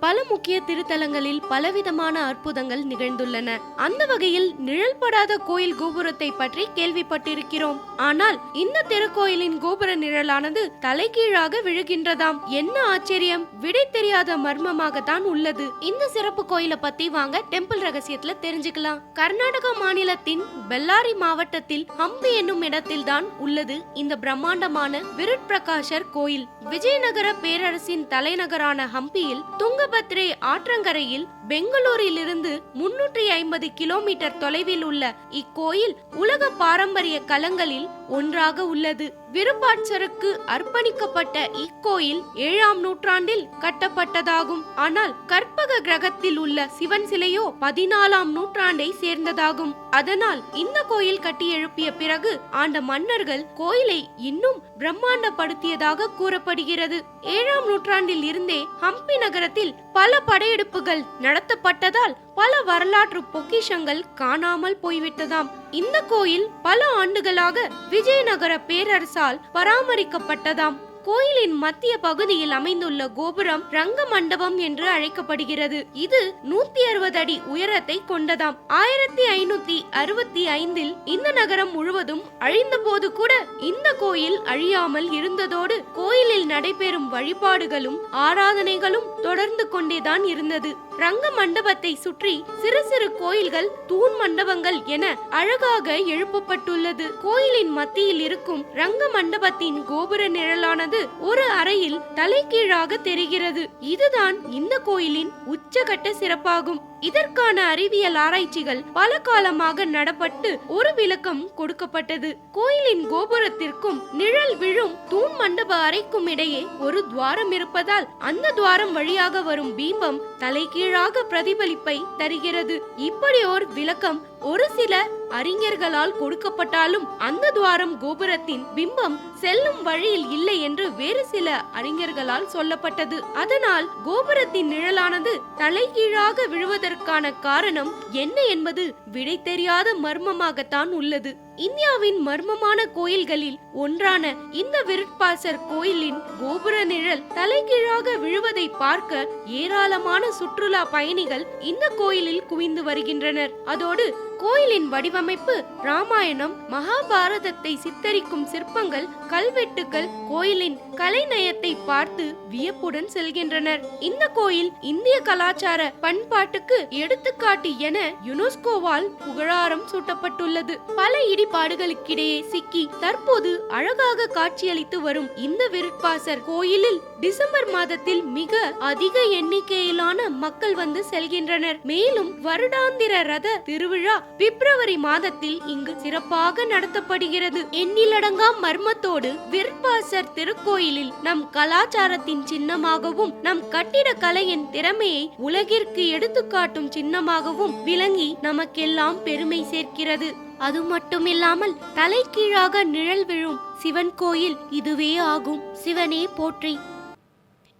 பல முக்கிய திருத்தலங்களில் பலவிதமான அற்புதங்கள் நிகழ்ந்துள்ளன. அந்த வகையில் நிழல்படாத கோயில் கோபுரத்தை பற்றி கேள்விப்பட்டிருக்கிறோம். ஆனால் இந்த திருக்கோயிலின் கோபுர நிழலானது தலைகீழாக விழுகின்றதாம். என்ன ஆச்சரியம்? விடை தெரியாத மர்மமாகத்தான் உள்ளது. இந்த சிறப்பு கோயிலை பத்தி வாங்க டெம்பிள் ரகசியத்துல தெரிஞ்சுக்கலாம். கர்நாடக மாநிலத்தின் பெல்லாரி மாவட்டத்தில் ஹம்பி என்னும் இடத்தில்தான் உள்ளது இந்த பிரம்மாண்டமான விருட் பிரகாஷர் கோயில். விஜயநகர பேரரசின் தலைநகரான ஹம்பியில் துங்கபத்ரே ஆற்றங்கரையில் பெங்களூரிலிருந்து முன்னூற்றி ஐம்பது கிலோமீட்டர் தொலைவில் உள்ள இக்கோயில் உலக பாரம்பரிய களங்களில் ஒன்றாக உள்ளது. விருப்பாட்சருக்கு அர்ப்பணிக்கப்பட்ட இக்கோயில் ஏழாம் நூற்றாண்டில் கட்டப்பட்டதாகும். ஆனால் கற்பக கிரகத்தில் உள்ள சிவன் சிலையோ பதினாலாம் நூற்றாண்டை சேர்ந்ததாகும். அதனால் இந்த கோயில் கட்டி எழுப்பிய பிறகு ஆண்ட மன்னர்கள் கோயிலை இன்னும் பிரம்மாண்டப்படுத்தியதாக கூறப்படுகிறது. ஏழாம் நூற்றாண்டில் இருந்தே ஹம்பி நகரத்தில் பல படையெடுப்புகள் நடத்தப்பட்டதால் பல வரலாற்று பொக்கிஷங்கள் காணாமல் போய்விட்டதாம். இந்த கோயில் பல ஆண்டுகளாக விஜயநகர பேரரசால் பராமரிக்கப்பட்டதாம். கோயிலின் மத்திய பகுதியில் அமைந்துள்ள கோபுரம் ரங்க மண்டபம் என்று அழைக்கப்படுகிறது. இது நூத்தி அறுபது அடி உயரத்தை கொண்டதாம். ஆயிரத்தி ஐநூத்தி அறுபத்தி ஐந்தில் இந்த நகரம் முழுவதும் அழிந்த போது கூட இந்த கோயில் அழியாமல் இருந்ததோடு கோயிலில் நடைபெறும் வழிபாடுகளும் ஆராதனைகளும் தொடர்ந்து கொண்டேதான் இருந்தது. ரங்க மண்டபத்தை சுற்றி சிறு சிறு கோயில்கள் தூண் மண்டபங்கள் என அழகாக எழுப்பப்பட்டுள்ளது. கோயிலின் மத்தியில் இருக்கும் ரங்க மண்டபத்தின் கோபுர நிழலானது ஒரு அறையில் தலைகீழாக தெரிகிறது. இதுதான் இந்த கோயிலின் உச்சகட்ட சிறப்பாகும். இதற்கான அறிவியல் ஆராய்ச்சிகள் பல காலமாக நடப்பட்டு ஒரு விளக்கம் கொடுக்கப்பட்டது. கோயிலின் கோபுரத்திற்கும் நிழல் விழும் தூண் மண்டப அறைக்கும் இடையே ஒரு துவாரம் இருப்பதால் அந்த துவாரம் வழியாக வரும் பீம்பம் தலைகீழ் தலைகீழாக பிரதிபலிப்பை தருகிறது. இப்படி ஒரு விளக்கம் ஒரு சில அறிஞர்களால் கொடுக்கப்பட்டாலும் அந்த துவாரம் கோபுரத்தின் பிம்பம் செல்லும் வழியில் இல்லை என்று வேறு சில அறிஞர்களால் சொல்லப்பட்டது. அதனால் கோபுரத்தின் நிழலானது தலைகீழாக விழுவதற்கான காரணம் என்ன என்பது விடை தெரியாத மர்மமாகத்தான் உள்ளது. இந்தியாவின் மர்மமான கோயில்களில் ஒன்றான இந்த விருட்பாசர் கோயிலின் கோபுர நிழல் தலைகீழாக விழுவதை பார்க்க ஏராளமான சுற்றுலா பயணிகள் இந்த கோயிலில் குவிந்து வருகின்றனர். அதோடு கோயிலின் வடிவமைப்பு ராமாயணம் மகாபாரதத்தை சித்தரிக்கும் சிற்பங்கள் கல்வெட்டுகள் கோயிலின் கலைநயத்தை பார்த்து வியப்புடன் செல்கின்றனர். இந்த கோயில் இந்திய கலாச்சார பண்பாட்டுக்கு எடுத்துக்காட்டு என யுனெஸ்கோவால் புகழாரம் சூட்டப்பட்டுள்ளது. பல இடிபாடுகளுக்கிடையே சிக்கி தற்போது அழகாக காட்சியளித்து வரும் இந்த விருட்பாசர் கோயிலில் டிசம்பர் மாதத்தில் மிக அதிக எண்ணிக்கையிலான மக்கள் வந்து செல்கின்றனர். மேலும் வருடாந்திர ரத திருவிழா பிப்ரவரி மாதத்தில் இங்கு சிறப்பாக நடத்தப்படுகிறது. எண்ணிலடங்கா மர்மத்தோடு விற்பாசர் திருக்கோயிலில் நம் கலாச்சாரத்தின் சின்னமாகவும் நம் கட்டிடக்கலையின் திறமையை உலகிற்கு எடுத்துக்காட்டும் சின்னமாகவும் விளங்கி நமக்கெல்லாம் பெருமை சேர்க்கிறது. அது மட்டுமில்லாமல் தலைகீழாக நிழல் விழும் சிவன் கோயில் இதுவே ஆகும். சிவனே போற்றி.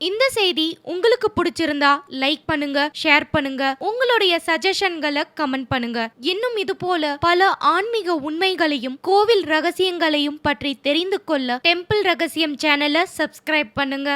இந்த செய்தி உங்களுக்கு பிடிச்சிருந்தா லைக் பண்ணுங்க ஷேர் பண்ணுங்க. உங்களுடைய சஜஷன்களை கமெண்ட் பண்ணுங்க. இன்னும் இது போல பல ஆன்மீக உண்மைகளையும் கோவில் ரகசியங்களையும் பற்றி தெரிந்து கொள்ள டெம்பிள் ரகசியம் சேனலை சப்ஸ்கிரைப் பண்ணுங்க.